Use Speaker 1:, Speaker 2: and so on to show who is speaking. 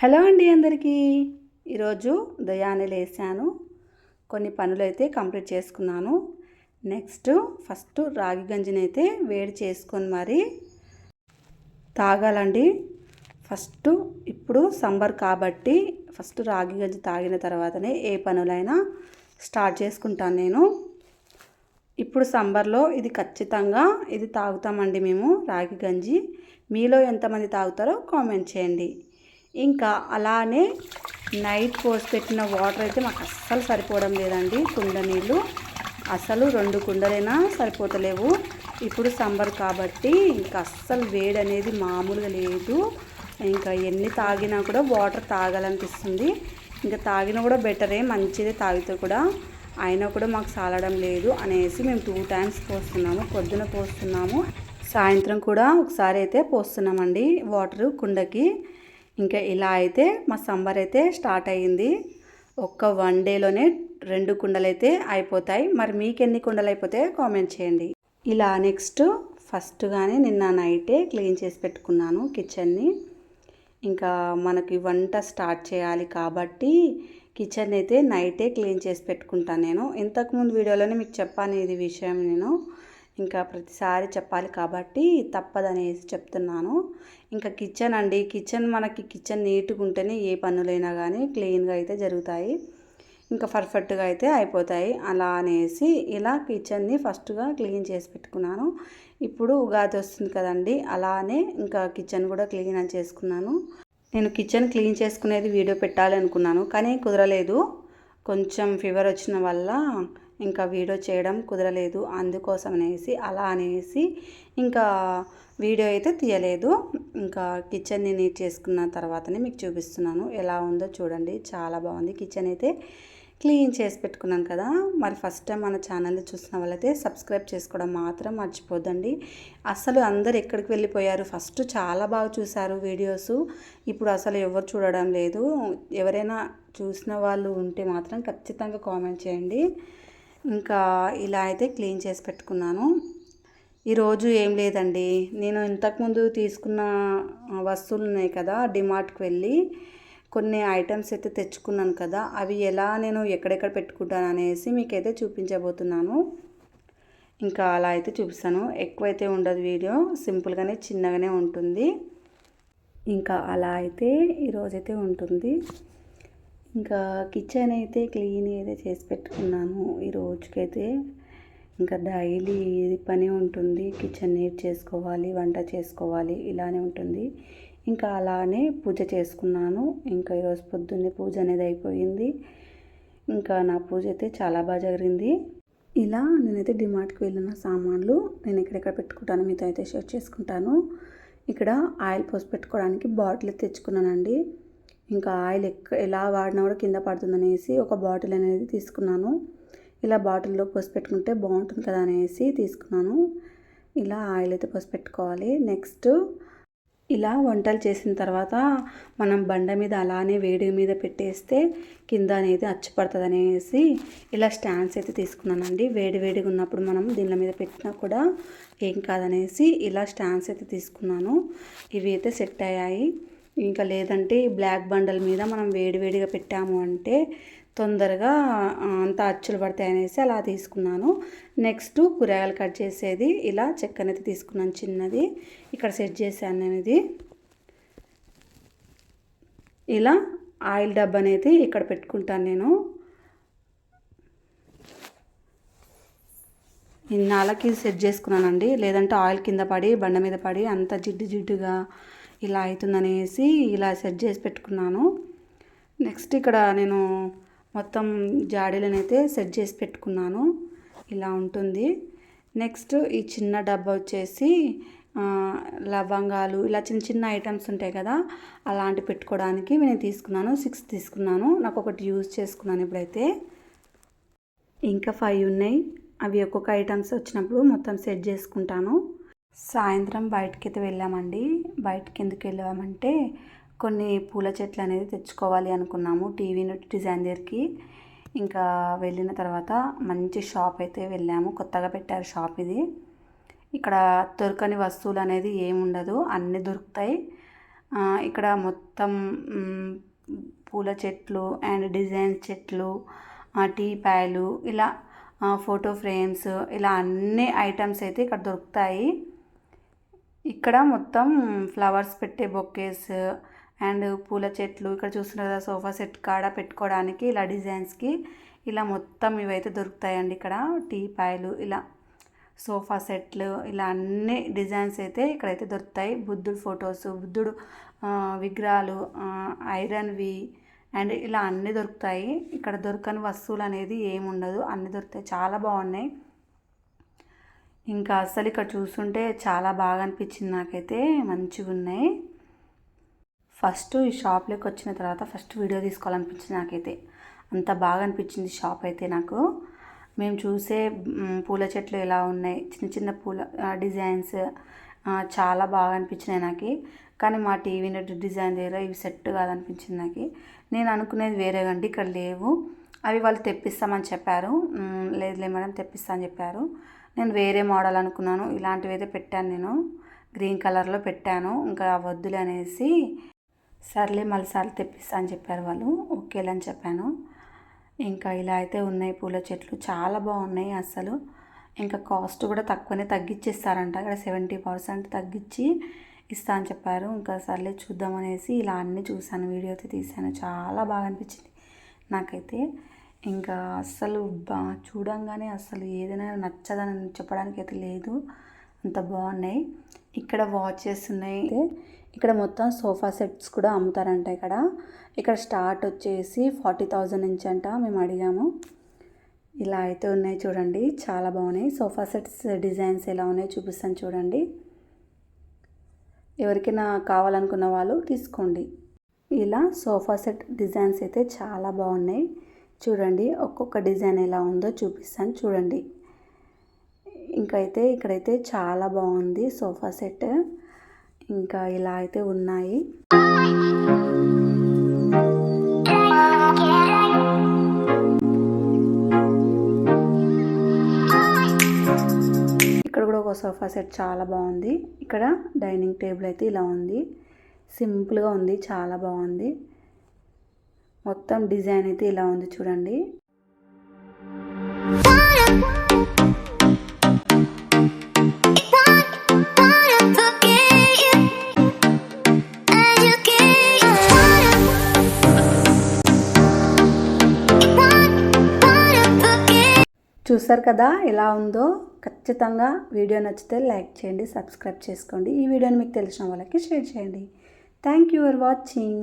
Speaker 1: Hello అండి అందరికీ. ఈరోజు దయాన్ని లేసాను కొన్ని పనులు అయితే కంప్లీట్ చేసుకున్నాను. నెక్స్ట్ ఫస్ట్ రాగి గంజిని అయితే వేడి చేసుకొని మరి తాగాలండి. ఫస్ట్ ఇప్పుడు సంబర్ కాబట్టి ఫస్ట్ రాగి గంజి తాగిన తర్వాతనే ఏ పనులైనా స్టార్ట్ చేసుకుంటాను నేను. ఇప్పుడు సంబర్లో ఇది ఖచ్చితంగా ఇది తాగుతామండి మేము రాగి గంజి. మీలో ఎంతమంది తాగుతారో కామెంట్ చేయండి. ఇంకా అలానే నైట్ పోసి పెట్టిన వాటర్ అయితే మాకు అస్సలు సరిపోవడం లేదండి. కుండ నీళ్ళు. అసలు రెండు కుండలైనా సరిపోతలేవు. ఇప్పుడు సంబర్ కాబట్టి ఇంకా అస్సలు వేడి అనేది మామూలుగా లేదు. ఇంకా ఎన్ని తాగినా కూడా వాటర్ తాగాలనిపిస్తుంది. ఇంకా తాగినా కూడా బెటరే మంచిదే తాగితే కూడా. అయినా కూడా మాకు సాలడం లేదు అనేసి మేము టూ టైమ్స్ పోస్తున్నాము. పొద్దున పోస్తున్నాము. సాయంత్రం కూడా ఒకసారి అయితే పోస్తున్నామండి వాటర్ కుండకి. ఇంకా ఇలా అయితే మా సంబర్ అయితే స్టార్ట్ అయ్యింది. ఒక్క వన్ డేలోనే రెండు కుండలు అయితే అయిపోతాయి. మరి మీకు ఎన్ని కుండలు అయిపోతే కామెంట్ చేయండి. ఇలా నెక్స్ట్ ఫస్ట్ కానీ నిన్న నైటే క్లీన్ చేసి పెట్టుకున్నాను కిచెన్ని. ఇంకా మనకి వంట స్టార్ట్ చేయాలి కాబట్టి కిచెన్ అయితే నైటే క్లీన్ చేసి పెట్టుకుంటాను నేను. ఇంతకుముందు వీడియోలోనే మీకు చెప్పాను ఇది విషయం నేను. ఇంకా ప్రతిసారి చెప్పాలి కాబట్టి తప్పదనేసి చెప్తున్నాను. ఇంకా కిచెన్ అండి కిచెన్ మనకి కిచెన్ నీట్గా ఉంటేనే ఏ పనులైనా కానీ క్లీన్గా అయితే జరుగుతాయి. ఇంకా పర్ఫెక్ట్గా అయితే అయిపోతాయి. అలా అనేసి ఇలా కిచెన్ని ఫస్ట్గా క్లీన్ చేసి పెట్టుకున్నాను. ఇప్పుడు ఉగాది వస్తుంది కదండి అలానే ఇంకా కిచెన్ కూడా క్లీన్ అని చేసుకున్నాను. నేను కిచెన్ క్లీన్ చేసుకునేది వీడియో పెట్టాలి అనుకున్నాను కానీ కుదరలేదు. కొంచెం ఫీవర్ వచ్చిన వల్ల ఇంకా వీడియో చేయడం కుదరలేదు. అందుకోసం అనేసి అలా అనేసి ఇంకా వీడియో అయితే తీయలేదు. ఇంకా కిచెన్ని నీట్ చేసుకున్న తర్వాతనే మీకు చూపిస్తున్నాను. ఎలా ఉందో చూడండి. చాలా బాగుంది. కిచెన్ అయితే క్లీన్ చేసి పెట్టుకున్నాను కదా. మరి ఫస్ట్ టైం మన ఛానల్ని చూసిన వాళ్ళైతే సబ్స్క్రైబ్ చేసుకోవడం మాత్రం మర్చిపోద్దండి. అసలు అందరు ఎక్కడికి వెళ్ళిపోయారు? ఫస్ట్ చాలా బాగా చూశారు వీడియోస్. ఇప్పుడు అసలు ఎవరు చూడడం లేదు. ఎవరైనా చూసిన వాళ్ళు ఉంటే మాత్రం ఖచ్చితంగా కామెంట్ చేయండి. ఇంకా ఇలా అయితే క్లీన్ చేసి పెట్టుకున్నాను. ఈరోజు ఏం లేదండి. నేను ఇంతకుముందు తీసుకున్న వస్తువులు ఉన్నాయి కదా డిమార్ట్కి వెళ్ళి కొన్ని ఐటమ్స్ అయితే తెచ్చుకున్నాను కదా అవి ఎలా నేను ఎక్కడెక్కడ పెట్టుకుంటాను అనేసి మీకైతే చూపించబోతున్నాను. ఇంకా అలా అయితే చూపిస్తాను. ఎక్కువైతే ఉండదు వీడియో సింపుల్గానే చిన్నగానే ఉంటుంది. ఇంకా అలా అయితే ఈరోజైతే ఉంటుంది. ఇంకా కిచెన్ అయితే క్లీన్ అయితే చేసి పెట్టుకున్నాను. ఈ రోజుకైతే ఇంకా డైలీ పని ఉంటుంది కిచెన్ నీట్ చేసుకోవాలి వంట చేసుకోవాలి ఇలానే ఉంటుంది. ఇంకా అలానే పూజ చేసుకున్నాను. ఇంకా ఈరోజు పొద్దున్నే పూజ అనేది అయిపోయింది. ఇంకా నా పూజ అయితే చాలా బాగా జరిగింది. ఇలా నేనైతే డిమార్ట్కి వెళ్ళిన సామాన్లు నేను ఎక్కడెక్కడ పెట్టుకుంటాను మీతో అయితే షేర్ చేసుకుంటాను. ఇక్కడ ఆయిల్ పోసి పెట్టుకోవడానికి బాటిల్ తెచ్చుకున్నానండి. ఇంకా ఆయిల్ ఎక్క ఎలా వాడినా కూడా కింద పడుతుందనేసి ఒక బాటిల్ అనేది తీసుకున్నాను. ఇలా బాటిల్లో పోసి పెట్టుకుంటే బాగుంటుంది కదా అనేసి తీసుకున్నాను. ఇలా ఆయిల్ అయితే పోసి పెట్టుకోవాలి. నెక్స్ట్ ఇలా వంటలు చేసిన తర్వాత మనం బండ మీద అలానే వేడి మీద పెట్టేస్తే కింద అనేది అచ్చుపడుతుంది అనేసి ఇలా స్టాండ్స్ అయితే తీసుకున్నానండి. వేడి వేడిగా ఉన్నప్పుడు మనం దీని మీద పెట్టినా కూడా ఏం కాదనేసి ఇలా స్టాండ్స్ అయితే తీసుకున్నాను. ఇవి అయితే సెట్ అయ్యాయి. ఇంకా లేదంటే బ్లాక్ బండల మీద మనం వేడివేడిగా పెట్టాము అంటే తొందరగా అంత అచ్చులు పడతాయి అనేసి అలా తీసుకున్నాను. నెక్స్ట్ కూరగాయలు కట్ చేసేది ఇలా చెక్కనైతే తీసుకున్నాను చిన్నది. ఇక్కడ సెట్ చేశాను నేను ఇది. ఇలా ఆయిల్ డబ్బా అనేది ఇక్కడ పెట్టుకుంటాను నేను. ఇన్నాళ్ళకి సెట్ చేసుకున్నానండి. లేదంటే ఆయిల్ కింద పడి బండ మీద పడి అంత జిడ్డు జిడ్డుగా ఇలా అవుతుందనేసి ఇలా సెట్ చేసి పెట్టుకున్నాను. నెక్స్ట్ ఇక్కడ నేను మొత్తం జాడీలనైతే సెట్ చేసి పెట్టుకున్నాను. ఇలా ఉంటుంది. నెక్స్ట్ ఈ చిన్న డబ్బా వచ్చేసి లవంగాలు ఇలా చిన్న చిన్న ఐటమ్స్ ఉంటాయి కదా అలాంటి పెట్టుకోవడానికి నేను తీసుకున్నాను. సిక్స్ తీసుకున్నాను. నాకు ఒకటి యూజ్ చేసుకున్నాను ఇప్పుడైతే. ఇంకా ఫైవ్ ఉన్నాయి. అవి ఒక్కొక్క ఐటమ్స్ వచ్చినప్పుడు మొత్తం సెట్ చేసుకుంటాను. సాయంత్రం బయటకైతే వెళ్ళామండి. బయటకి ఎందుకు వెళ్ళామంటే కొన్ని పూల చెట్లు అనేది తెచ్చుకోవాలి అనుకున్నాము టీవీ డిజైన్ దగ్గరికి. ఇంకా వెళ్ళిన తర్వాత మంచి షాప్ అయితే వెళ్ళాము. కొత్తగా పెట్టారు షాప్ ఇది. ఇక్కడ దొరకని వస్తువులు అనేది ఏముండదు అన్నీ దొరుకుతాయి. ఇక్కడ మొత్తం పూల చెట్లు అండ్ డిజైన్ చెట్లు టీ పాయలు ఇలా ఫోటో ఫ్రేమ్స్ ఇలా అన్ని ఐటమ్స్ అయితే ఇక్కడ దొరుకుతాయి. ఇక్కడ మొత్తం ఫ్లవర్స్ పెట్టే బొకేస్ అండ్ పూల చెట్లు ఇక్కడ చూస్తున్నారు కదా సోఫా సెట్ కాడ పెట్టుకోవడానికి ఇలా డిజైన్స్కి ఇలా మొత్తం ఇవైతే దొరుకుతాయండి ఇక్కడ. టీ పాయలు ఇలా సోఫా సెట్లు ఇలా అన్ని డిజైన్స్ అయితే ఇక్కడైతే దొరుకుతాయి. బుద్ధుడు ఫొటోస్ బుద్ధుడు విగ్రహాలు ఐరన్వి అండ్ ఇలా అన్నీ దొరుకుతాయి. ఇక్కడ దొరకని వస్తువులు అనేది ఏమి ఉండదు అన్నీ దొరుకుతాయి. చాలా బాగున్నాయి. ఇంకా అసలు ఇక్కడ చూస్తుంటే చాలా బాగా అనిపించింది నాకైతే. మంచిగా ఉన్నాయి. ఫస్ట్ ఈ షాప్లోకి వచ్చిన తర్వాత ఫస్ట్ వీడియో తీసుకోవాలనిపించింది నాకైతే. అంత బాగా అనిపించింది షాప్ అయితే నాకు. మేము చూసే పూల చెట్లు ఎలా ఉన్నాయి చిన్న చిన్న పూల డిజైన్స్ చాలా బాగా అనిపించినాయి నాకు. కానీ మా టీవీ నెట్ డిజైన్ దగ్గర ఇవి సెట్ కాదనిపించింది నాకు. నేను అనుకునేది వేరే కండి ఇక్కడ లేవు. అవి వాళ్ళు తెప్పిస్తామని చెప్పారు. లేదులే మేడం తెప్పిస్తా అని చెప్పారు. నేను వేరే మోడల్ అనుకున్నాను. ఇలాంటివి అయితే పెట్టాను నేను. గ్రీన్ కలర్లో పెట్టాను. ఇంకా వద్దులే అనేసి సర్లే మళ్ళీ సార్లు తెప్పిస్తా అని చెప్పారు వాళ్ళు. ఓకేలే అని చెప్పాను. ఇంకా ఇలా అయితే ఉన్నాయి పూల చెట్లు. చాలా బాగున్నాయి అసలు ఇంకా కాస్ట్ కూడా తక్కువనే తగ్గించేస్తారంట ఇక్కడ సెవెంటీ పర్సెంట్ తగ్గించి ఇస్తా అని చెప్పారు. ఇంకా సర్లే చూద్దామనేసి ఇలా అన్నీ చూసాను వీడియో అయితే తీశాను. చాలా బాగా అనిపించింది నాకైతే. ఇంకా అస్సలు బా చూడంగానే అసలు ఏదైనా నచ్చదని చెప్పడానికి అయితే లేదు. అంత బాగున్నాయి. ఇక్కడ వాచెస్ ఉన్నాయి. ఇక్కడ మొత్తం సోఫా సెట్స్ కూడా అమ్ముతారంట ఇక్కడ. ఇక్కడ స్టార్ట్ వచ్చేసి ఫార్టీ థౌజండ్ నుంచి అంట మేము అడిగాము. ఇలా అయితే ఉన్నాయి చూడండి. చాలా బాగున్నాయి. సోఫా సెట్స్ డిజైన్స్ ఎలా ఉన్నాయో చూపిస్తాను చూడండి. ఎవరికైనా కావాలనుకున్న వాళ్ళు తీసుకోండి. ఇలా సోఫా సెట్ డిజైన్స్ అయితే చాలా బాగున్నాయి. చూడండి ఒక్కొక్క డిజైన్ ఎలా ఉందో చూపిస్తాను చూడండి. ఇంకైతే ఇక్కడైతే చాలా బాగుంది సోఫా సెట్. ఇంకా ఇలా అయితే ఉన్నాయి. ఇక్కడ కూడా ఒక సోఫా సెట్ చాలా బాగుంది. ఇక్కడ డైనింగ్ టేబుల్ అయితే ఇలా ఉంది. సింపుల్గా ఉంది చాలా బాగుంది. మొత్తం డిజైన్ అయితే ఇలా ఉంది చూడండి. చూసారు కదా ఎలా ఉందో? ఖచ్చితంగా వీడియో నచ్చితే లైక్ చేయండి సబ్స్క్రైబ్ చేసుకోండి. ఈ వీడియోని మీకు తెలిసిన వాళ్ళకి షేర్ చేయండి. Thank you for watching